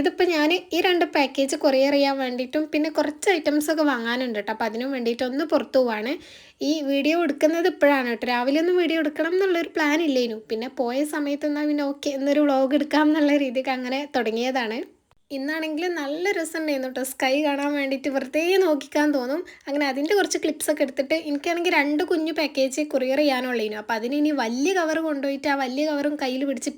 ഇതിപ്പോൾ ഞാൻ ഈ രണ്ട് പാക്കേജ് കൊറിയർ ചെയ്യാൻ വേണ്ടിയിട്ടും പിന്നെ കുറച്ച് ഐറ്റംസ് ഒക്കെ വാങ്ങാനുണ്ട് കേട്ടോ അപ്പോൾ അതിനും വേണ്ടിയിട്ട് ഒന്ന് പുറത്തു പോവാണ്. ഈ വീഡിയോ എടുക്കുന്നത് ഇപ്പോഴാണ് കേട്ടോ രാവിലെ ഒന്നും വീഡിയോ എടുക്കണം എന്നുള്ളൊരു പ്ലാൻ ഇല്ലേനു. പിന്നെ പോയ സമയത്ത് എന്നാൽ പിന്നെ ഓക്കെ എന്നൊരു വ്ളോഗ് എടുക്കാം എന്നുള്ള രീതിക്ക് അങ്ങനെ തുടങ്ങിയതാണ്. ഇന്നാണെങ്കിൽ നല്ല രസമുണ്ടായിരുന്നു കേട്ടോ സ്കൈ കാണാൻ വേണ്ടിയിട്ട് വെറുതെ നോക്കിക്കാൻ തോന്നും. അങ്ങനെ അതിന്റെ കുറച്ച് ക്ലിപ്സ് ഒക്കെ എടുത്തിട്ട് എനിക്കാണെങ്കിൽ രണ്ട് കുഞ്ഞു പാക്കേജ് കൊറിയർ ചെയ്യാനുള്ളതിനു അപ്പോൾ അതിന് ഇനി വലിയ കവർ കൊണ്ടുപോയിട്ട് ആ വലിയ കവറും കയ്യിൽ പിടിച്ച്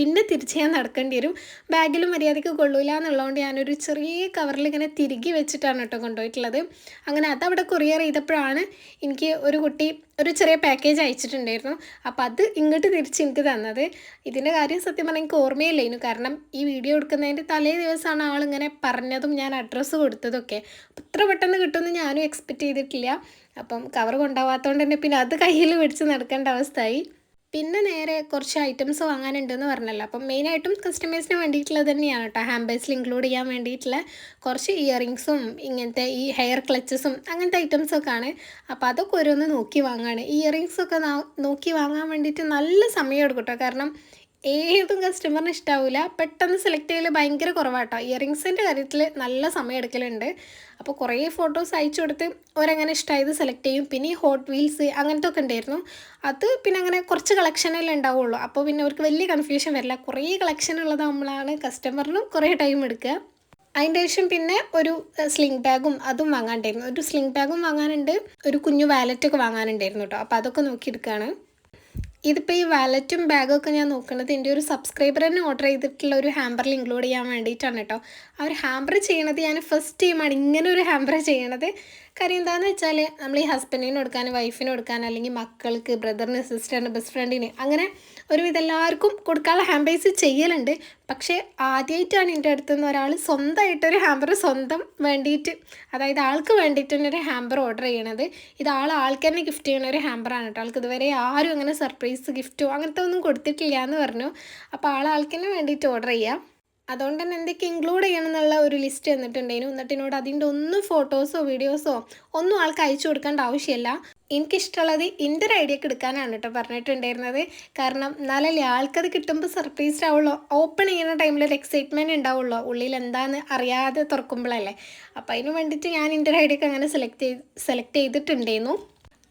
പിന്നെ തിരിച്ച് ഞാൻ നടക്കേണ്ടി വരും. ബാഗിൽ മര്യാദയ്ക്ക് കൊള്ളൂല എന്നുള്ളതുകൊണ്ട് ഞാനൊരു ചെറിയ കവറിൽ ഇങ്ങനെ തിരികെ വെച്ചിട്ടാണ് കേട്ടോ കൊണ്ടുപോയിട്ടുള്ളത്. അങ്ങനെ അതവിടെ കൊറിയർ ചെയ്തപ്പോഴാണ് എനിക്ക് ഒരു കുട്ടി ഒരു ചെറിയ പാക്കേജ് അയച്ചിട്ടുണ്ടായിരുന്നു. അപ്പോൾ അത് ഇങ്ങോട്ട് തിരിച്ച് എനിക്ക് തന്നത്. ഇതിന്റെ കാര്യം സത്യം പറഞ്ഞാൽ എനിക്ക് ഓർമ്മയില്ലായിരുന്നു. കാരണം ഈ വീഡിയോ എടുക്കുന്നതിന്റെ തലേ ദിവസമാണ് ആളിങ്ങനെ പറഞ്ഞതും ഞാൻ അഡ്രസ്സ് കൊടുത്തതൊക്കെ. ഇത്ര പെട്ടെന്ന് കിട്ടുമെന്ന് ഞാനും എക്സ്പെക്റ്റ് ചെയ്തിട്ടില്ല. അപ്പം കവർ കൊണ്ടാവാത്തതുകൊണ്ട് തന്നെ പിന്നെ അത് കയ്യിൽ പിടിച്ച് നടക്കേണ്ട അവസ്ഥയായി. പിന്നെ നേരെ കുറച്ച് ഐറ്റംസ് വാങ്ങാനുണ്ടെന്ന് പറഞ്ഞല്ലോ. അപ്പം മെയിനായിട്ടും കസ്റ്റമേഴ്സിന് വേണ്ടിയിട്ടുള്ളത് തന്നെയാണ് കേട്ടോ. ഹാൻഡ് ഇൻക്ലൂഡ് ചെയ്യാൻ വേണ്ടിയിട്ടുള്ള കുറച്ച് ഇയറിങ്സും ഇങ്ങനത്തെ ഈ ഹെയർ ക്ലച്ചസും അങ്ങനത്തെ ഐറ്റംസൊക്കെ ആണ് അപ്പോൾ അതൊക്കെ ഓരോന്ന് നോക്കി വാങ്ങാണ്. ഇയറിങ്സൊക്കെ നോക്കി വാങ്ങാൻ വേണ്ടിയിട്ട് നല്ല സമയം എടുക്കും കേട്ടോ. കാരണം ഏതും കസ്റ്റമറിന് ഇഷ്ടാവില്ല പെട്ടെന്ന് സെലക്ട് ചെയ്യൽ ഭയങ്കര കുറവാട്ടോ. ഇയറിങ്സിന്റെ കാര്യത്തിൽ നല്ല സമയം എടുക്കലുണ്ട്. അപ്പോൾ കുറേ ഫോട്ടോസ് അയച്ചു കൊടുത്ത് ഓരങ്ങനെ ഇഷ്ടമായത് സെലക്ട് ചെയ്യും. പിന്നെ ഈ ഹോട്ട് വീൽസ് അങ്ങനത്തെ ഒക്കെ ഉണ്ടായിരുന്നു. അത് പിന്നെ അങ്ങനെ കുറച്ച് കളക്ഷനല്ലേ ഉണ്ടാവുള്ളൂ. അപ്പോൾ പിന്നെ അവർക്ക് വലിയ കൺഫ്യൂഷൻ വരില്ല. കുറേ കളക്ഷൻ ഉള്ളത് നമ്മളാണ് കസ്റ്റമറിനും കുറേ ടൈം എടുക്കുക. അതിന്റെ ശേഷം പിന്നെ ഒരു സ്ലിംഗ് ബാഗും അതും വാങ്ങാണ്ടായിരുന്നു ഒരു സ്ലിംഗ് ബാഗും വാങ്ങാനുണ്ട്. ഒരു കുഞ്ഞു വാലറ്റൊക്കെ വാങ്ങാനുണ്ടായിരുന്നു കേട്ടോ അപ്പോൾ അതൊക്കെ നോക്കിയെടുക്കുകയാണ് ഇതിപ്പോൾ ഈ വാലറ്റും ബാഗൊക്കെ ഞാൻ നോക്കുന്നത് എന്റെ ഒരു സബ്സ്ക്രൈബർ തന്നെ ഓർഡർ ചെയ്തിട്ടുള്ള ഒരു ഹാമ്പറിൽ ഇൻക്ലൂഡ് ചെയ്യാൻ വേണ്ടിയിട്ടാണ് കേട്ടോ. ഒരു ഹാമ്പർ ചെയ്യണത് ഞാൻ ഫസ്റ്റ് ടൈമാണ് ഇങ്ങനെ ഒരു ഹാമ്പർ ചെയ്യണത്. കാര്യം എന്താണെന്ന് വെച്ചാൽ നമ്മൾ ഈ ഹസ്ബൻഡിന് കൊടുക്കാൻ വൈഫിന് കൊടുക്കാൻ അല്ലെങ്കിൽ മക്കൾക്ക് ബ്രദറിന് സിസ്റ്ററിന് ബെസ്റ്റ് ഫ്രണ്ടിന് അങ്ങനെ ഒരുവിധം എല്ലാവർക്കും കൊടുക്കാനുള്ള ഹാമ്പേഴ്സ് ചെയ്യലുണ്ട്. പക്ഷേ ആദ്യമായിട്ടാണ് എന്റെ അടുത്ത് നിന്ന് ഒരാൾ സ്വന്തമായിട്ടൊരു ഹാമ്പർ സ്വന്തം വേണ്ടിയിട്ട് അതായത് ആൾക്ക് വേണ്ടിയിട്ട് തന്നെ ഒരു ഹാമ്പർ ഓർഡർ ചെയ്യണത്. ഇത് ആൾ ആൾക്ക് തന്നെ ഗിഫ്റ്റ് ചെയ്യണ ഒരു ഹാമ്പറാണ് കേട്ടോ. ആൾക്ക് ഇതുവരെ ആരും അങ്ങനെ സർപ്രൈസ് ഗിഫ്റ്റോ അങ്ങനത്തെ ഒന്നും കൊടുത്തിട്ടില്ല എന്ന് പറഞ്ഞു. അപ്പോൾ ആൾ ആൾക്ക് തന്നെ വേണ്ടിയിട്ട് ഓർഡർ ചെയ്യാം. അതുകൊണ്ട് തന്നെ എന്തൊക്കെ ഇൻക്ലൂഡ് ചെയ്യണം എന്നുള്ള ഒരു ലിസ്റ്റ് തന്നിട്ടുണ്ടായിരുന്നു എന്നിട്ട് എന്നോട് അതിന്റെ ഒന്നും ഫോട്ടോസോ വീഡിയോസോ ഒന്നും ആൾക്ക് അയച്ചു കൊടുക്കേണ്ട ആവശ്യമില്ല. എനിക്കിഷ്ടമുള്ളത് എന്റെ ഒരു ഐഡിയക്ക് എടുക്കാനാണ് കേട്ടോ പറഞ്ഞിട്ടുണ്ടായിരുന്നത്. കാരണം എന്നാലല്ലേ ആൾക്കത് കിട്ടുമ്പോൾ സർപ്രൈസ്ഡ് ആവുള്ളൂ. ഓപ്പൺ ചെയ്യുന്ന ടൈമിൽ ഒരു എക്സൈറ്റ്മെന്റ് ഉണ്ടാവുള്ളൂ. ഉള്ളിൽ എന്താണെന്ന് അറിയാതെ തുറക്കുമ്പോഴല്ലേ അപ്പോൾ അതിന് വേണ്ടിയിട്ട് ഞാൻ എന്റെ ഒരു ഐഡിയക്ക് അങ്ങനെ സെലക്ട് ചെയ്ത് സെലക്ട് ചെയ്തിട്ടുണ്ടായിരുന്നു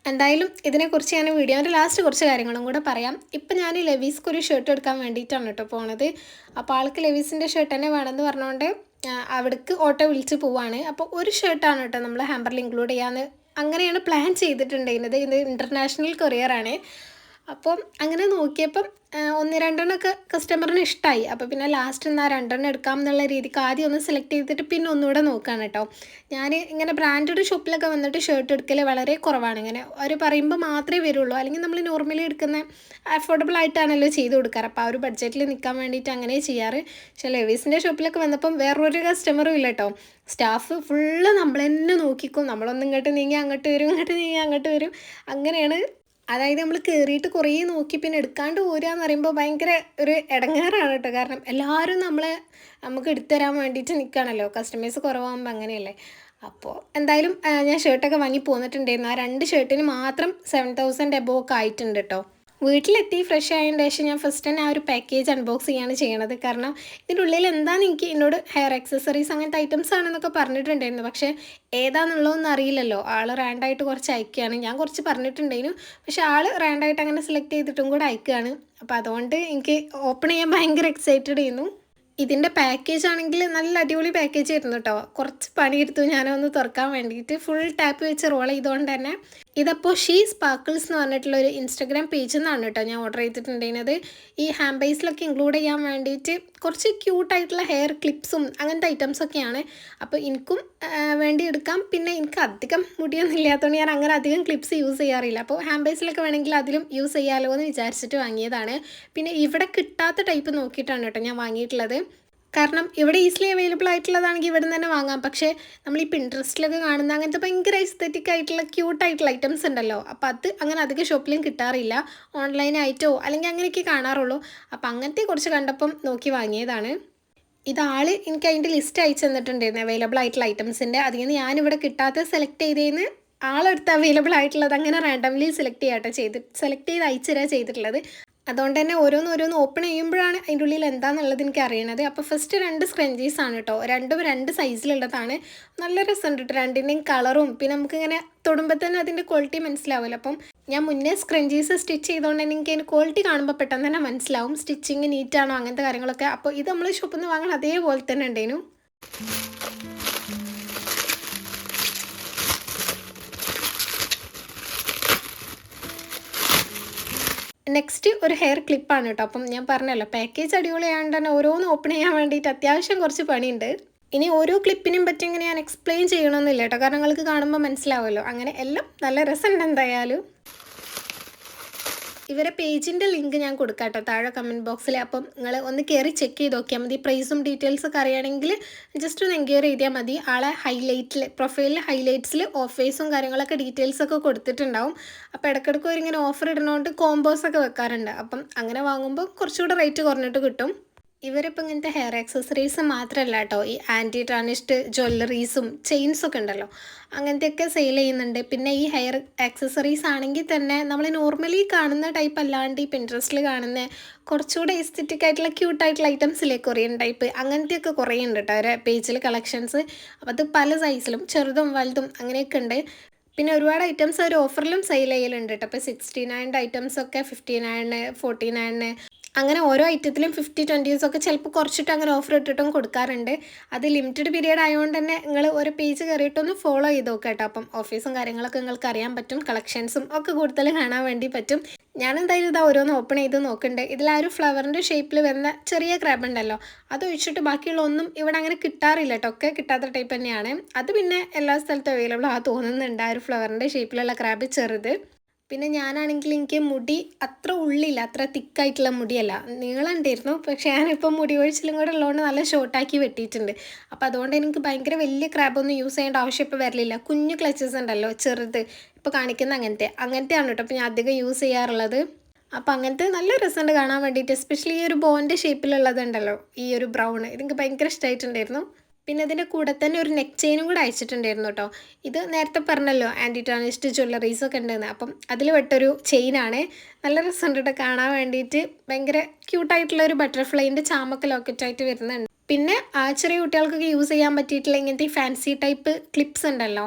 എന്തായാലും ഇതിനെക്കുറിച്ച് ഞാൻ വീഡിയോന്റെ ലാസ്റ്റ് കുറച്ച് കാര്യങ്ങളും കൂടെ പറയാം. ഇപ്പം ഞാൻ ലെവീസ്ക്ക് ഒരു ഷർട്ട് എടുക്കാൻ വേണ്ടിയിട്ടാണ് കേട്ടോ പോണത്. അപ്പോൾ ആൾക്ക് ലെവീസിന്റെ ഷർട്ട് തന്നെ വേണമെന്ന് പറഞ്ഞുകൊണ്ട് അവിടേക്ക് ഓട്ടോ വിളിച്ച് പോവാണ്. അപ്പോൾ ഒരു ഷർട്ടാണ് കേട്ടോ നമ്മൾ ഹാമ്പറിൽ ഇൻക്ലൂഡ് ചെയ്യാമെന്ന് അങ്ങനെയാണ് പ്ലാൻ ചെയ്തിട്ടുണ്ടായിരുന്നത്. ഇത് ഇന്റർനാഷണൽ കൊറിയറാണ് അപ്പോൾ അങ്ങനെ നോക്കിയപ്പം ഒന്ന് രണ്ടെണ്ണമൊക്കെ കസ്റ്റമറിന് ഇഷ്ടമായി അപ്പോൾ പിന്നെ ലാസ്റ്റ് എന്നാൽ രണ്ടെണ്ണം എടുക്കാം എന്നുള്ള രീതിക്ക് ആദ്യം ഒന്ന് സെലക്ട് ചെയ്തിട്ട് പിന്നെ ഒന്നുകൂടെ നോക്കുകയാണ് കേട്ടോ. ഞാൻ ഇങ്ങനെ ബ്രാൻഡഡ് ഷോപ്പിലൊക്കെ വന്നിട്ട് ഷർട്ട് എടുക്കൽ വളരെ കുറവാണ്. ഇങ്ങനെ അവർ പറയുമ്പോൾ മാത്രമേ വരുള്ളൂ. അല്ലെങ്കിൽ നമ്മൾ നോർമലി എടുക്കുന്ന അഫോർഡബിൾ ആയിട്ടാണല്ലോ ചെയ്ത് കൊടുക്കാറ്. അപ്പോൾ ആ ഒരു ബഡ്ജറ്റിൽ നിൽക്കാൻ വേണ്ടിയിട്ട് അങ്ങനെ ചെയ്യാറ്. പക്ഷേ ലെവീസിന്റെ ഷോപ്പിലൊക്കെ വന്നപ്പം വേറൊരു കസ്റ്റമറും ഇല്ല കേട്ടോ. സ്റ്റാഫ് ഫുള്ള് നമ്മൾ തന്നെ നോക്കിക്കും. നമ്മളൊന്നും ഇങ്ങോട്ട് നീങ്ങി അങ്ങോട്ട് വരും ഇങ്ങോട്ട് നീങ്ങി അങ്ങോട്ട് വരും. അങ്ങനെയാണ് അതായത് നമ്മൾ കയറിയിട്ട് കുറേ നോക്കി പിന്നെ എടുക്കാണ്ട് പോരുകയെന്ന് പറയുമ്പോൾ ഭയങ്കര ഒരു ഇടങ്ങാറാണ് കേട്ടോ. കാരണം എല്ലാവരും നമ്മളെ നമുക്ക് എടുത്തു തരാൻ വേണ്ടിയിട്ട് നിൽക്കുകയാണല്ലോ കസ്റ്റമേഴ്സ് കുറവാകുമ്പോൾ അങ്ങനെയല്ലേ. അപ്പോൾ എന്തായാലും ഞാൻ ഷർട്ടൊക്കെ വാങ്ങി പോന്നിട്ടുണ്ടായിരുന്നു. ആ രണ്ട് ഷർട്ടിന് മാത്രം സെവൻ തൗസൻഡ് എബോ ഒക്കെ ആയിട്ടുണ്ട് കേട്ടോ. വീട്ടിലെത്തി ഫ്രഷ് ആയതിന് ശേഷം ഞാൻ ഫസ്റ്റ് തന്നെ ആ ഒരു പാക്കേജ് അൺബോക്സ് ചെയ്യാണ് ചെയ്യണത്. കാരണം ഇതിന്റെ ഉള്ളിൽ എന്താണെന്ന് എനിക്ക് എന്നോട് ഹെയർ ആക്സസറീസ് അങ്ങനത്തെ ഐറ്റംസ് ആണെന്നൊക്കെ പറഞ്ഞിട്ടുണ്ടായിരുന്നു. പക്ഷേ ഏതാണെന്നുള്ളതൊന്നും അറിയില്ലല്ലോ. ആൾ റാൻഡായിട്ട് കുറച്ച് അയക്കുകയാണ്. ഞാൻ കുറച്ച് പറഞ്ഞിട്ടുണ്ടായിരുന്നു. പക്ഷേ ആൾ റാൻഡായിട്ട് അങ്ങനെ സെലക്ട് ചെയ്തിട്ടും കൂടെ അയക്കുകയാണ്. അപ്പോൾ അതുകൊണ്ട് എനിക്ക് ഓപ്പൺ ചെയ്യാൻ ഭയങ്കര എക്സൈറ്റഡ് ചെയ്യുന്നു ഇതിന്റെ പാക്കേജ് ആണെങ്കിൽ നല്ല അടിപൊളി പാക്കേജ് ആയിരുന്നു കേട്ടോ. കുറച്ച് പണിയെടുത്തു ഞാനൊന്ന് തുറക്കാൻ വേണ്ടിയിട്ട്. ഫുൾ ടാപ്പ് വെച്ച് റോൾ ചെയ്തുകൊണ്ട് തന്നെ ഇതപ്പോൾ ഷീ സ്പാർക്കിൾസ് എന്ന് പറഞ്ഞിട്ടുള്ള ഒരു ഇൻസ്റ്റഗ്രാം പേജിൽ നിന്നാണ് കേട്ടോ ഞാൻ ഓർഡർ ചെയ്തിട്ടുണ്ടായിരുന്നത്. ഈ ഹാൻഡ് ബേസിലൊക്കെ ഇൻക്ലൂഡ് ചെയ്യാൻ വേണ്ടിയിട്ട് കുറച്ച് ക്യൂട്ടായിട്ടുള്ള ഹെയർ ക്ലിപ്സും അങ്ങനത്തെ ഐറ്റംസൊക്കെയാണ് അപ്പോൾ എനിക്കും വേണ്ടി എടുക്കാം. പിന്നെ എനിക്ക് അധികം മുടിയൊന്നും ഇല്ലാത്തതുകൊണ്ട് ഞാൻ അങ്ങനെ അധികം ക്ലിപ്സ് യൂസ് ചെയ്യാറില്ല. അപ്പോൾ ഹാൻഡ് ബേസിലൊക്കെ വേണമെങ്കിൽ അതിലും യൂസ് ചെയ്യാമല്ലോ എന്ന് വിചാരിച്ചിട്ട് വാങ്ങിയതാണ്. പിന്നെ ഇവിടെ കിട്ടാത്ത ടൈപ്പ് നോക്കിയിട്ടാണ് കേട്ടോ ഞാൻ വാങ്ങിയിട്ടുള്ളത്. കാരണം ഇവിടെ ഈസിലി അവൈലബിൾ ആയിട്ടുള്ളതാണെങ്കിൽ ഇവിടെ നിന്ന് തന്നെ വാങ്ങാം. പക്ഷേ നമ്മൾ ഈ പിൻട്രസ്റ്റിലൊക്കെ കാണുന്ന അങ്ങനത്തെ ഭയങ്കര എസ്തെറ്റിക് ആയിട്ടുള്ള ക്യൂട്ട് ആയിട്ടുള്ള ഐറ്റംസ് ഉണ്ടല്ലോ. അപ്പോൾ അത് അങ്ങനെ അധികം ഷോപ്പിലും കിട്ടാറില്ല. ഓൺലൈനായിട്ടോ അല്ലെങ്കിൽ അങ്ങനെയൊക്കെ കാണാറുള്ളൂ. അപ്പോൾ അങ്ങനത്തെ കുറച്ച് കണ്ടപ്പം നോക്കി വാങ്ങിയതാണ്. ഇതാൾ എനിക്ക് അതിന്റെ ലിസ്റ്റ് അയച്ചു തന്നിട്ടുണ്ടായിരുന്നു അവൈലബിൾ ആയിട്ടുള്ള ഐറ്റംസിന്റെ അതിൽ നിന്ന് ഞാനിവിടെ കിട്ടാത്ത സെലക്ട് ചെയ്തതിന് ആളെടുത്ത് അവൈലബിൾ ആയിട്ടുള്ളത് അങ്ങനെ റാൻഡംലി സെലക്ട് ചെയ്യാട്ടോ ചെയ്ത് സെലക്ട് ചെയ്ത് അയച്ചു തരാ ചെയ്തിട്ടുള്ളത്. അതുകൊണ്ട് തന്നെ ഓരോന്നോരോന്ന് ഓരോന്ന് ഓപ്പൺ ചെയ്യുമ്പോഴാണ് അതിന്റെ ഉള്ളിൽ എന്താണെന്നുള്ളത് എനിക്ക് അറിയണത്. അപ്പോൾ ഫസ്റ്റ് രണ്ട് സ്ക്രഞ്ചീസ് ആണ് കേട്ടോ രണ്ടും രണ്ട് സൈസിലുള്ളതാണ് നല്ല രസമുണ്ട് കേട്ടോ രണ്ടിന്റെയും കളറും പിന്നെ നമുക്കിങ്ങനെ തൊടുമ്പോൾ തന്നെ അതിന്റെ ക്വാളിറ്റി മനസ്സിലാവില്ല. അപ്പം ഞാൻ മുന്നേ സ്ക്രഞ്ചീസ് സ്റ്റിച്ച് ചെയ്തുകൊണ്ട് തന്നെ എനിക്ക് അതിന് ക്വാളിറ്റി കാണുമ്പോൾ പെട്ടെന്ന് തന്നെ മനസ്സിലാവും. സ്റ്റിച്ചിങ് നീറ്റാണോ അങ്ങനത്തെ കാര്യങ്ങളൊക്കെ. അപ്പോൾ ഇത് നമ്മൾ ഷോപ്പിൽ നിന്ന് വാങ്ങണം അതേപോലെ തന്നെ ഉണ്ടേനു. നെക്സ്റ്റ് ഒരു ഹെയർ ക്ലിപ്പാണ് കേട്ടോ അപ്പം ഞാൻ പറഞ്ഞല്ലോ പാക്കേജ് അടിപൊളിയായതുകൊണ്ട് തന്നെ ഓരോന്ന് ഓപ്പൺ ചെയ്യാൻ വേണ്ടിയിട്ട് അത്യാവശ്യം കുറച്ച് പണിയുണ്ട്. ഇനി ഓരോ ക്ലിപ്പിനും പറ്റി ഇങ്ങനെ ഞാൻ എക്സ്പ്ലെയിൻ ചെയ്യണമെന്നില്ല കേട്ടോ കാരണം നിങ്ങൾക്ക് കാണുമ്പോൾ മനസ്സിലാവുമല്ലോ അങ്ങനെ എല്ലാം നല്ല രസമുണ്ട് എന്തായാലും. ഇവരെ പേജിന്റെ ലിങ്ക് ഞാൻ കൊടുക്കാം കേട്ടോ താഴെ കമന്റ് ബോക്സിൽ അപ്പം നിങ്ങൾ ഒന്ന് കയറി ചെക്ക് ചെയ്ത് നോക്കിയാൽ മതി. പ്രൈസും ഡീറ്റെയിൽസ് ഒക്കെ അറിയണമെങ്കിൽ ജസ്റ്റ് ഒന്ന് എൻക്വയറി ചെയ്താൽ മതി. ആളെ ഹൈലൈറ്റിൽ പ്രൊഫൈലിൽ ഹൈലൈറ്റ്സിൽ ഓഫേഴ്സും കാര്യങ്ങളൊക്കെ ഡീറ്റെയിൽസ് ഒക്കെ കൊടുത്തിട്ടുണ്ടാവും. അപ്പോൾ ഇടയ്ക്കിടയ്ക്ക് ഒരു ഇങ്ങനെ ഓഫർ ഇടുന്നതുകൊണ്ട് കോംബോസ് ഒക്കെ വെക്കാറുണ്ട്. അപ്പം അങ്ങനെ വാങ്ങുമ്പോൾ കുറച്ചുകൂടെ റേറ്റ് കുറഞ്ഞിട്ട് കിട്ടും. ഇവരിപ്പോൾ ഇങ്ങനത്തെ ഹെയർ ആക്സസറീസ് മാത്രമല്ല കേട്ടോ ഈ ആന്റി ടാണിഷ്ഡ് ജ്വല്ലറീസും ചെയിൻസൊക്കെ ഉണ്ടല്ലോ അങ്ങനത്തെയൊക്കെ സെയിൽ ചെയ്യുന്നുണ്ട്. പിന്നെ ഈ ഹെയർ ആക്സസറീസ് ആണെങ്കിൽ തന്നെ നമ്മൾ നോർമലി കാണുന്ന ടൈപ്പ് അല്ലാണ്ട് ഈ പിൻട്രസ്റ്റിൽ കാണുന്ന കുറച്ചുകൂടെ എസ്തെറ്റിക് ആയിട്ടുള്ള ക്യൂട്ടായിട്ടുള്ള ഐറ്റംസിലേ കൊറിയൻ ടൈപ്പ് അങ്ങനത്തെയൊക്കെ കുറേ ഉണ്ട് കേട്ടോ അവരെ പേജിൽ കളക്ഷൻസ് അപ്പോൾ അത് പല സൈസിലും ചെറുതും വലുതും അങ്ങനെയൊക്കെ ഉണ്ട്. പിന്നെ ഒരുപാട് ഐറ്റംസ് ഒരു ഓഫറിലും സെയിൽ ചെയ്യലുണ്ട് കേട്ടോ അപ്പോൾ സിക്സ്റ്റി നയന്റെ ഐറ്റംസ് ഒക്കെ ഫിഫ്റ്റി നയന് ഫോർട്ടി നയന് അങ്ങനെ ഓരോ ഐറ്റത്തിലും ഫിഫ്റ്റി ട്വന്റീസ് ഒക്കെ ചിലപ്പോൾ കുറച്ചിട്ട് അങ്ങനെ ഓഫർ ഇട്ടിട്ടും കൊടുക്കാറുണ്ട്. അത് ലിമിറ്റഡ് പീരീഡ് ആയതുകൊണ്ട് തന്നെ നിങ്ങൾ ഒരു പേജ് കയറിയിട്ടൊന്ന് ഫോളോ ചെയ്ത് നോക്കാം കേട്ടോ. അപ്പം ഓഫീസും കാര്യങ്ങളൊക്കെ നിങ്ങൾക്ക് അറിയാൻ പറ്റും കളക്ഷൻസും ഒക്കെ കൂടുതൽ കാണാൻ വേണ്ടി പറ്റും. ഞാൻ എന്തായാലും ഇതാ ഓരോന്ന് ഓപ്പൺ ചെയ്ത് നോക്കുന്നുണ്ട് ഇതിൽ ആ ഒരു ഫ്ലവറിന്റെ ഷേപ്പിൽ വരുന്ന ചെറിയ ക്രാബ് ഉണ്ടല്ലോ അത് ഒഴിച്ചിട്ട് ബാക്കിയുള്ള ഒന്നും ഇവിടെ അങ്ങനെ കിട്ടാറില്ല കേട്ടോ ഒക്കെ കിട്ടാത്ത ടൈപ്പ് തന്നെയാണ്. അത് പിന്നെ എല്ലാ സ്ഥലത്തും അവൈലബിൾ ആ തോന്നുന്നുണ്ട് ആ ഒരു ഫ്ലവറിന്റെ ഷേപ്പിലുള്ള ക്രാബ് ചെറുത്. പിന്നെ ഞാനാണെങ്കിൽ എനിക്ക് മുടി അത്ര ഉള്ളില്ല അത്ര തിക്കായിട്ടുള്ള മുടിയല്ല. നീളമുണ്ടായിരുന്നു പക്ഷേ ഞാനിപ്പോൾ മുടി ഒഴിച്ചിലും കൂടെ ഉള്ളതുകൊണ്ട് നല്ല ഷോർട്ടാക്കി വെട്ടിയിട്ടുണ്ട്. അപ്പോൾ അതുകൊണ്ട് എനിക്ക് ഭയങ്കര വലിയ ക്രാബൊന്നും യൂസ് ചെയ്യേണ്ട ആവശ്യം ഇപ്പോൾ വരലില്ല. കുഞ്ഞു ക്ലച്ചസ് ഉണ്ടല്ലോ ചെറുത്. ഇപ്പോൾ കാണിക്കുന്ന അങ്ങനത്തെ. അങ്ങനത്തെയാണ് കേട്ടോ അപ്പോൾ ഞാൻ അധികം യൂസ് ചെയ്യാറുള്ളത്. അപ്പോൾ അങ്ങനത്തെ നല്ല രസമുണ്ട് കാണാൻ വേണ്ടിയിട്ട്. എസ്പെഷ്യലി ഈ ഒരു ബോന്റെ ഷേപ്പിലുള്ളതുണ്ടല്ലോ ഈ ഒരു ബ്രൗൺ ഇതെനിക്ക് ഭയങ്കര ഇഷ്ടമായിട്ടുണ്ടായിരുന്നു പിന്നെ ഇതിന്റെ കൂടെ തന്നെ ഒരു നെക്ക് ചെയിനും കൂടെ അയച്ചിട്ടുണ്ടായിരുന്നു കേട്ടോ ഇത് നേരത്തെ പറഞ്ഞല്ലോ ആന്റി ടാനിസ്റ്റ് ജ്വല്ലറീസ് ഒക്കെ ഉണ്ടെന്ന്. അപ്പം അതിൽ പെട്ടൊരു ചെയിനാണ് നല്ല രസമുണ്ട് കേട്ടോ കാണാൻ വേണ്ടിയിട്ട്. ഭയങ്കര ക്യൂട്ടായിട്ടുള്ള ഒരു ബട്ടർഫ്ലൈന്റെ ചാമക്ക ലോക്കറ്റായിട്ട് വരുന്നുണ്ട്. പിന്നെ ചെറിയ കുട്ടികൾക്കൊക്കെ യൂസ് ചെയ്യാൻ പറ്റിയിട്ടുള്ള ഇങ്ങനത്തെ ഈ ഫാൻസി ടൈപ്പ് ക്ലിപ്സ് ഉണ്ടല്ലോ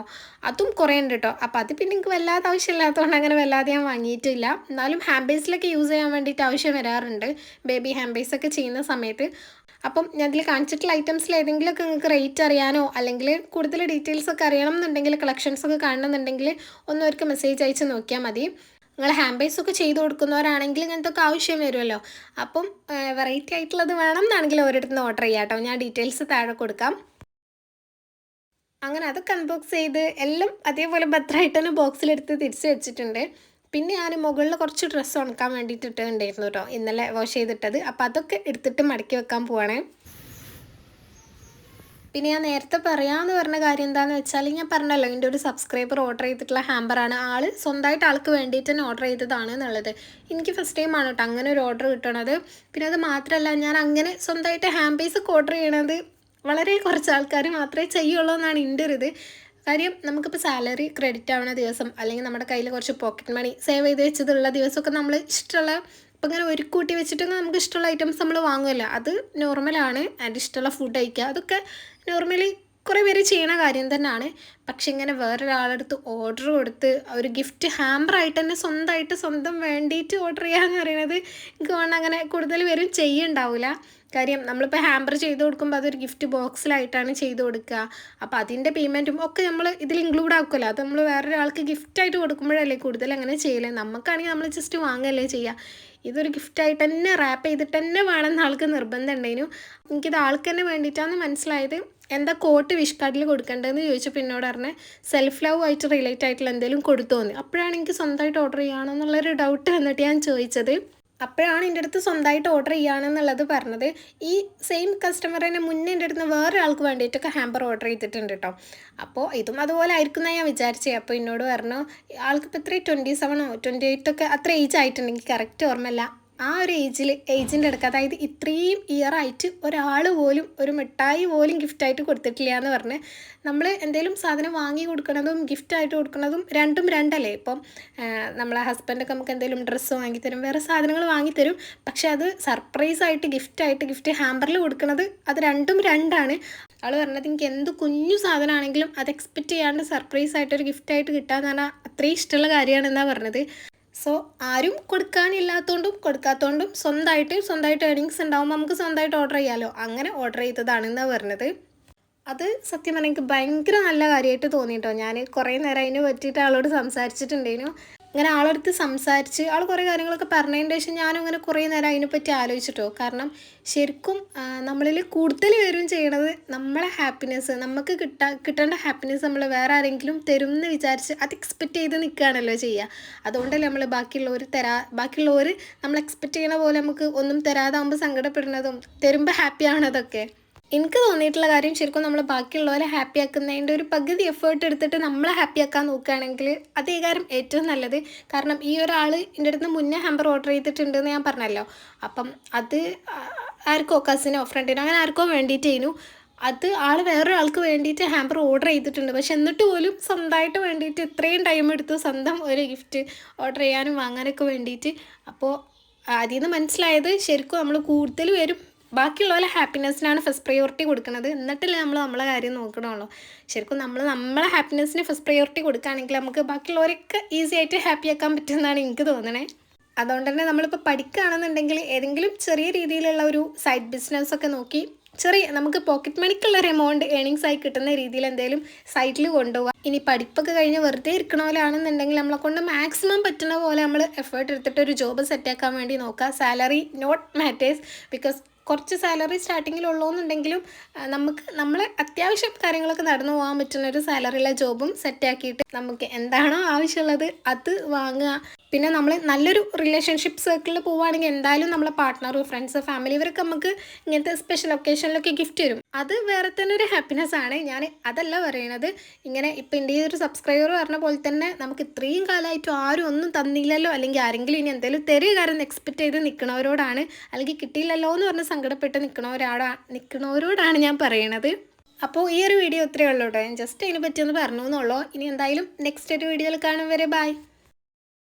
അതും കുറേ ഉണ്ട് കേട്ടോ അപ്പോൾ അത് പിന്നെ എനിക്ക് വല്ലാതെ ആവശ്യമില്ലാത്തതുകൊണ്ട് അങ്ങനെ വല്ലാതെ ഞാൻ വാങ്ങിയിട്ടില്ല. എന്നാലും ഹാൻഡ് യൂസ് ചെയ്യാൻ വേണ്ടിയിട്ട് ആവശ്യം വരാറുണ്ട്. ബേബി ഹാൻഡ് ഒക്കെ ചെയ്യുന്ന സമയത്ത്. അപ്പം ഞാൻ ഇതിൽ കാണിച്ചിട്ടുള്ള ഐറ്റംസിൽ ഏതെങ്കിലുമൊക്കെ നിങ്ങൾക്ക് റേറ്റ് അറിയാനോ അല്ലെങ്കിൽ കൂടുതൽ ഡീറ്റെയിൽസ് ഒക്കെ അറിയണം എന്നുണ്ടെങ്കിൽ കളക്ഷൻസ് ഒക്കെ ഒന്ന് അവർക്ക് മെസ്സേജ് അയച്ച് നോക്കിയാൽ മതി. നിങ്ങൾ ഹാൻഡ് ബേസ് ഒക്കെ ചെയ്ത് കൊടുക്കുന്നവരാണെങ്കിൽ ഇങ്ങനത്തെ ഒക്കെ ആവശ്യം വരുമല്ലോ. അപ്പം വെറൈറ്റി ആയിട്ടുള്ളത് വേണം എന്നാണെങ്കിൽ ഒരിടത്ത് ഓർഡർ ചെയ്യാം കേട്ടോ ഞാൻ ഡീറ്റെയിൽസ് താഴെ കൊടുക്കാം. അങ്ങനെ അതൊക്കെ അൺബോക്സ് ചെയ്ത് എല്ലാം അതേപോലെ ഭദ്രമായിട്ട് തന്നെ ബോക്സിലെടുത്ത് തിരിച്ച് വെച്ചിട്ടുണ്ട്. പിന്നെ ഞാൻ മുകളിൽ കുറച്ച് ഡ്രസ്സ് ഉണക്കാൻ വേണ്ടിയിട്ട് ഇട്ടിട്ടുണ്ടായിരുന്നു കേട്ടോ ഇന്നലെ വാഷ് ചെയ്തിട്ടത്. അപ്പോൾ അതൊക്കെ എടുത്തിട്ട് മടക്കി വെക്കാൻ പോവാണ്. പിന്നെ ഞാൻ നേരത്തെ പറയാമെന്ന് പറഞ്ഞ കാര്യം എന്താണെന്ന് വെച്ചാൽ ഞാൻ പറഞ്ഞല്ലോ എന്റെ ഒരു സബ്സ്ക്രൈബർ ഓർഡർ ചെയ്തിട്ടുള്ള ഹാമ്പറാണ് ആൾ സ്വന്തമായിട്ട് ആൾക്ക് വേണ്ടിയിട്ട് തന്നെ ഓർഡർ ചെയ്തതാണ് എന്നുള്ളത്. എനിക്ക് ഫസ്റ്റ് ടൈം ആണ് കേട്ടോ അങ്ങനെ ഒരു ഓർഡർ കിട്ടണത്. പിന്നെ അത് മാത്രമല്ല ഞാൻ അങ്ങനെ സ്വന്തമായിട്ട് ഹാമ്പേഴ്സ് ഓർഡർ ചെയ്യണത് വളരെ കുറച്ച് ആൾക്കാർ മാത്രമേ ചെയ്യുള്ളൂ എന്നാണ് എന്റെ ഒരു ഇത് കാര്യം നമുക്കിപ്പോൾ സാലറി ക്രെഡിറ്റ് ആവുന്ന ദിവസം അല്ലെങ്കിൽ നമ്മുടെ കയ്യിൽ കുറച്ച് പോക്കറ്റ് മണി സേവ് ചെയ്ത് വെച്ചതുള്ള ദിവസമൊക്കെ നമ്മൾ ഇഷ്ടമുള്ള ഇപ്പം അങ്ങനെ ഒരു കൂട്ടി വെച്ചിട്ട് നമുക്ക് ഇഷ്ടമുള്ള ഐറ്റംസ് നമ്മൾ വാങ്ങുമല്ലോ അത് നോർമലാണ് ആൻഡ് ഇഷ്ടമുള്ള ഫുഡ് കഴിക്കുക. അതൊക്കെ നോർമലി കുറേ പേര് ചെയ്യണ കാര്യം തന്നെയാണ് പക്ഷെ ഇങ്ങനെ വേറൊരാളെടുത്ത് ഓർഡർ കൊടുത്ത് ഒരു ഗിഫ്റ്റ് ഹാമ്പറായിട്ട് തന്നെ സ്വന്തമായിട്ട് സ്വന്തം വേണ്ടിയിട്ട് ഓർഡർ ചെയ്യാന്ന് പറയുന്നത് എനിക്ക് അങ്ങനെ കൂടുതൽ പേരും ചെയ്യുണ്ടാവില്ല കാര്യം നമ്മളിപ്പോൾ ഹാമ്പർ ചെയ്ത് കൊടുക്കുമ്പോൾ അതൊരു ഗിഫ്റ്റ് ബോക്സിലായിട്ടാണ് ചെയ്ത് കൊടുക്കുക. അപ്പോൾ അതിന്റെ പേയ്മെന്റും ഒക്കെ നമ്മൾ ഇതിൽ ഇൻക്ലൂഡ് ആക്കുമല്ലോ അത് നമ്മൾ വേറൊരാൾക്ക് ഗിഫ്റ്റായിട്ട് കൊടുക്കുമ്പോഴല്ലേ കൂടുതൽ അങ്ങനെ ചെയ്യലേ. നമുക്കാണെങ്കിൽ നമ്മൾ ജസ്റ്റ് വാങ്ങല്ലേ ചെയ്യുക ഇതൊരു ഗിഫ്റ്റായിട്ട് തന്നെ റാപ്പ് ചെയ്തിട്ട് തന്നെ വേണമെന്ന് ആൾക്ക് നിർബന്ധം ഉണ്ടായിരുന്നു എനിക്കിത് ആൾക്ക് വേണ്ടിയിട്ടാണ് മനസ്സിലായത്. എന്താ കോട്ട് വിഷ് കാർഡിൽ കൊടുക്കേണ്ടതെന്ന് ചോദിച്ചപ്പോൾ എന്നോട് പറഞ്ഞേ സെൽഫ് ലവ് ആയിട്ട് റിലേറ്റ് ആയിട്ടുള്ള എന്തെങ്കിലും കൊടുത്തു തോന്നി അപ്പോഴാണ് എനിക്ക് സ്വന്തമായിട്ട് ഓർഡർ ചെയ്യുകയാണോ എന്നുള്ളൊരു ഡൗട്ട് വന്നിട്ട് ഞാൻ ചോദിച്ചത്. അപ്പോഴാണ് എന്റെ അടുത്ത് സ്വന്തമായിട്ട് ഓർഡർ ചെയ്യുകയാണെന്നുള്ളത് പറഞ്ഞത്. ഈ സെയിം കസ്റ്റമർ തന്നെ മുന്നേ എന്റെ അടുത്ത് വേറെ ആൾക്ക് വേണ്ടിയിട്ടൊക്കെ ഹാമ്പർ ഓർഡർ ചെയ്തിട്ടുണ്ട് കേട്ടോ അപ്പോൾ ഇതും അതുപോലെ ആയിരിക്കും ഞാൻ വിചാരിച്ചേ. അപ്പോൾ എന്നോട് പറഞ്ഞു ആൾക്ക് ഇത്രയും ട്വന്റി സെവനോ ട്വന്റി എയ്റ്റൊക്കെ അത്ര ഏജ് ആയിട്ടുണ്ടെങ്കിൽ കറക്റ്റ് ഓർമ്മയില്ല. ആ ഒരു ഏജിൽ ഏജിന്റെ അടുക്ക്. അതായത് ഇത്രയും ഇയർ ആയിട്ട് ഒരാൾ പോലും ഒരു മിഠായി പോലും ഗിഫ്റ്റായിട്ട് കൊടുത്തിട്ടില്ല എന്ന് പറഞ്ഞ് നമ്മൾ എന്തെങ്കിലും സാധനം വാങ്ങി കൊടുക്കണതും ഗിഫ്റ്റായിട്ട് കൊടുക്കുന്നതും രണ്ടും രണ്ടല്ലേ? ഇപ്പം നമ്മളെ ഹസ്ബൻഡൊക്കെ നമുക്ക് എന്തെങ്കിലും ഡ്രസ്സ് വാങ്ങിത്തരും വേറെ സാധനങ്ങൾ വാങ്ങിത്തരും പക്ഷെ അത് സർപ്രൈസായിട്ട് ഗിഫ്റ്റായിട്ട് ഗിഫ്റ്റ് ഹാമ്പറിൽ കൊടുക്കുന്നത് അത് രണ്ടും രണ്ടാണ്. ആൾ പറഞ്ഞത് എനിക്ക് എന്ത് കുഞ്ഞു സാധനമാണെങ്കിലും അത് എക്സ്പെക്റ്റ് ചെയ്യാണ്ട് സർപ്രൈസ് ആയിട്ട് ഒരു ഗിഫ്റ്റായിട്ട് കിട്ടാന്ന് പറഞ്ഞാൽ അത്രയും ഇഷ്ടമുള്ള കാര്യമാണെന്നാണ് പറഞ്ഞത്. സോ ആരും കൊടുക്കാനില്ലാത്തതുകൊണ്ടും കൊടുക്കാത്തതുകൊണ്ടും സ്വന്തമായിട്ട് സ്വന്തമായിട്ട് ഏണിങ്സ് ഉണ്ടാകുമ്പോൾ നമുക്ക് സ്വന്തമായിട്ട് ഓർഡർ ചെയ്യാമല്ലോ അങ്ങനെ ഓർഡർ ചെയ്തതാണെന്നാണ് പറഞ്ഞത്. അത് സത്യം പറഞ്ഞാൽ എനിക്ക് ഭയങ്കര നല്ല കാര്യമായിട്ട് തോന്നിയിട്ടോ ഞാൻ കുറേ നേരം അതിന് പറ്റിയിട്ട് ആളോട് സംസാരിച്ചിട്ടുണ്ടേനു. ഇങ്ങനെ ആളെടുത്ത് സംസാരിച്ച് ആൾ കുറേ കാര്യങ്ങളൊക്കെ പറഞ്ഞതിന്റെ ശേഷം ഞാനും അങ്ങനെ കുറേ നേരം അതിനെപ്പറ്റി ആലോചിച്ചിട്ടോ. കാരണം ശരിക്കും നമ്മളിൽ കൂടുതൽ പേരും ചെയ്യണത് നമ്മളെ ഹാപ്പിനെസ് നമുക്ക് കിട്ടാ കിട്ടേണ്ട ഹാപ്പിനെസ് നമ്മൾ വേറെ ആരെങ്കിലും തരും എന്ന് വിചാരിച്ച് അത് എക്സ്പെക്റ്റ് ചെയ്ത് നിൽക്കുകയാണല്ലോ ചെയ്യുക അതുകൊണ്ടല്ലേ നമ്മൾ ബാക്കിയുള്ളവർ തരാ ബാക്കിയുള്ളവർ നമ്മൾ എക്സ്പെക്റ്റ് ചെയ്യണ പോലെ നമുക്ക് ഒന്നും തരാതാകുമ്പോൾ സങ്കടപ്പെടുന്നതും തരുമ്പോൾ ഹാപ്പി ആവണതൊക്കെ. എനിക്ക് തോന്നിയിട്ടുള്ള കാര്യം ശരിക്കും നമ്മൾ ബാക്കിയുള്ളവരെ ഹാപ്പി ആക്കുന്നതിന്റെ ഒരു പകുതി എഫേർട്ട് എടുത്തിട്ട് നമ്മളെ ഹാപ്പി ആക്കാൻ നോക്കുകയാണെങ്കിൽ അതേ കാര്യം ഏറ്റവും നല്ലത്. കാരണം ഈ ഒരാൾ എന്റെ അടുത്ത് മുന്നേ ഹാമ്പർ ഓർഡർ ചെയ്തിട്ടുണ്ടെന്ന് ഞാൻ പറഞ്ഞല്ലോ. അപ്പം അത് ആർക്കോ കസിനോ ഫ്രണ്ടിനോ അങ്ങനെ ആർക്കോ വേണ്ടിയിട്ടേനു. അത് ആൾ വേറൊരാൾക്ക് വേണ്ടിയിട്ട് ഹാമ്പർ ഓർഡർ ചെയ്തിട്ടുണ്ട്. പക്ഷെ എന്നിട്ട് പോലും സ്വന്തമായിട്ട് വേണ്ടിയിട്ട് ഇത്രയും ടൈം എടുത്തു സ്വന്തം ഒരു ഗിഫ്റ്റ് ഓർഡർ ചെയ്യാനും വാങ്ങാനൊക്കെ വേണ്ടിയിട്ട്. അപ്പോൾ അതിൽ നിന്ന് മനസ്സിലായത് ശരിക്കും നമ്മൾ കൂടുതൽ പേരും ബാക്കിയുള്ളവരെ ഹാപ്പിനെസ്സിനാണ് ഫസ്റ്റ് പ്രയോറിറ്റി കൊടുക്കുന്നത്. എന്നിട്ടല്ലേ നമ്മൾ നമ്മളെ കാര്യം നോക്കണമല്ലോ ശരിക്കും നമ്മൾ നമ്മളെ ഹാപ്പിനെസ്സിന് ഫസ്റ്റ് പ്രയോറിറ്റി കൊടുക്കുകയാണെങ്കിൽ നമുക്ക് ബാക്കിയുള്ളവരൊക്കെ ഈസി ആയിട്ട് ഹാപ്പി ആക്കാൻ പറ്റുമെന്നാണ് എനിക്ക് തോന്നണേ. അതുകൊണ്ട് തന്നെ നമ്മളിപ്പോൾ പഠിക്കുകയാണെന്നുണ്ടെങ്കിൽ ഏതെങ്കിലും ചെറിയ രീതിയിലുള്ള ഒരു സൈഡ് ബിസിനസ് ഒക്കെ നോക്കി ചെറിയ നമുക്ക് പോക്കറ്റ് മണിക്കുള്ള ഒരു എമൗണ്ട് ഏണിങ്സ് ആയി കിട്ടുന്ന രീതിയിൽ എന്തെങ്കിലും സൈറ്റിൽ കൊണ്ടുപോകാം ഇനി പഠിപ്പൊക്കെ കഴിഞ്ഞ് വെറുതെ ഇരിക്കണ പോലെയാണെന്നുണ്ടെങ്കിൽ നമ്മളെ കൊണ്ട് മാക്സിമം പറ്റുന്ന പോലെ നമ്മൾ എഫേർട്ട് എടുത്തിട്ട് ഒരു ജോബ് സെറ്റാക്കാൻ വേണ്ടി നോക്കുക. സാലറി നോട്ട് മാറ്റേഴ്സ് ബിക്കോസ് കുറച്ച് സാലറി സ്റ്റാർട്ടിങ്ങിലുള്ളൂന്നുണ്ടെങ്കിലും നമുക്ക് നമ്മളെ അത്യാവശ്യം കാര്യങ്ങളൊക്കെ നടന്നു പോകാൻ പറ്റുന്ന ഒരു സാലറിയുള്ള ജോബും സെറ്റാക്കിയിട്ട് നമുക്ക് എന്താണോ ആവശ്യമുള്ളത് അത് വാങ്ങുക. പിന്നെ നമ്മൾ നല്ലൊരു റിലേഷൻഷിപ്പ് സർക്കിളിൽ പോവുകയാണെങ്കിൽ എന്തായാലും നമ്മളെ പാർട്ട്ണർ ഫ്രണ്ട്സ് ഫാമിലി ഇവരൊക്കെ നമുക്ക് ഇങ്ങനത്തെ സ്പെഷ്യൽ ഒക്കേഷനിലൊക്കെ ഗിഫ്റ്റ് തരും. അത് വേറെ തന്നെ ഒരു ഹാപ്പിനെസ് ആണ്. ഞാൻ അതല്ല പറയണത്. ഇങ്ങനെ ഇപ്പം എന്റെ ഈ ഒരു സബ്സ്ക്രൈബർ പറഞ്ഞ പോലെ തന്നെ നമുക്ക് ഇത്രയും കാലമായിട്ടും ആരും ഒന്നും തന്നില്ലല്ലോ. അല്ലെങ്കിൽ ആരെങ്കിലും ഇനി എന്തെങ്കിലും തരിക കാര്യം എക്സ്പെക്റ്റ് ചെയ്ത് നിൽക്കണവരോടാണ് അല്ലെങ്കിൽ കിട്ടിയില്ലല്ലോ എന്ന് പറഞ്ഞ് സങ്കടപ്പെട്ട് നിൽക്കണവരാടാ നിൽക്കണവരോടാണ് ഞാൻ പറയണത്. അപ്പോൾ ഈ ഒരു വീഡിയോ ഇത്രയേ ഉള്ളൂ കേട്ടോ ഞാൻ ജസ്റ്റ് അതിനെ പറ്റി ഒന്ന് പറഞ്ഞു എന്നുള്ളൂ ഇനി എന്തായാലും നെക്സ്റ്റ് ഒരു വീഡിയോയിൽ കാണും വരെ. ബൈ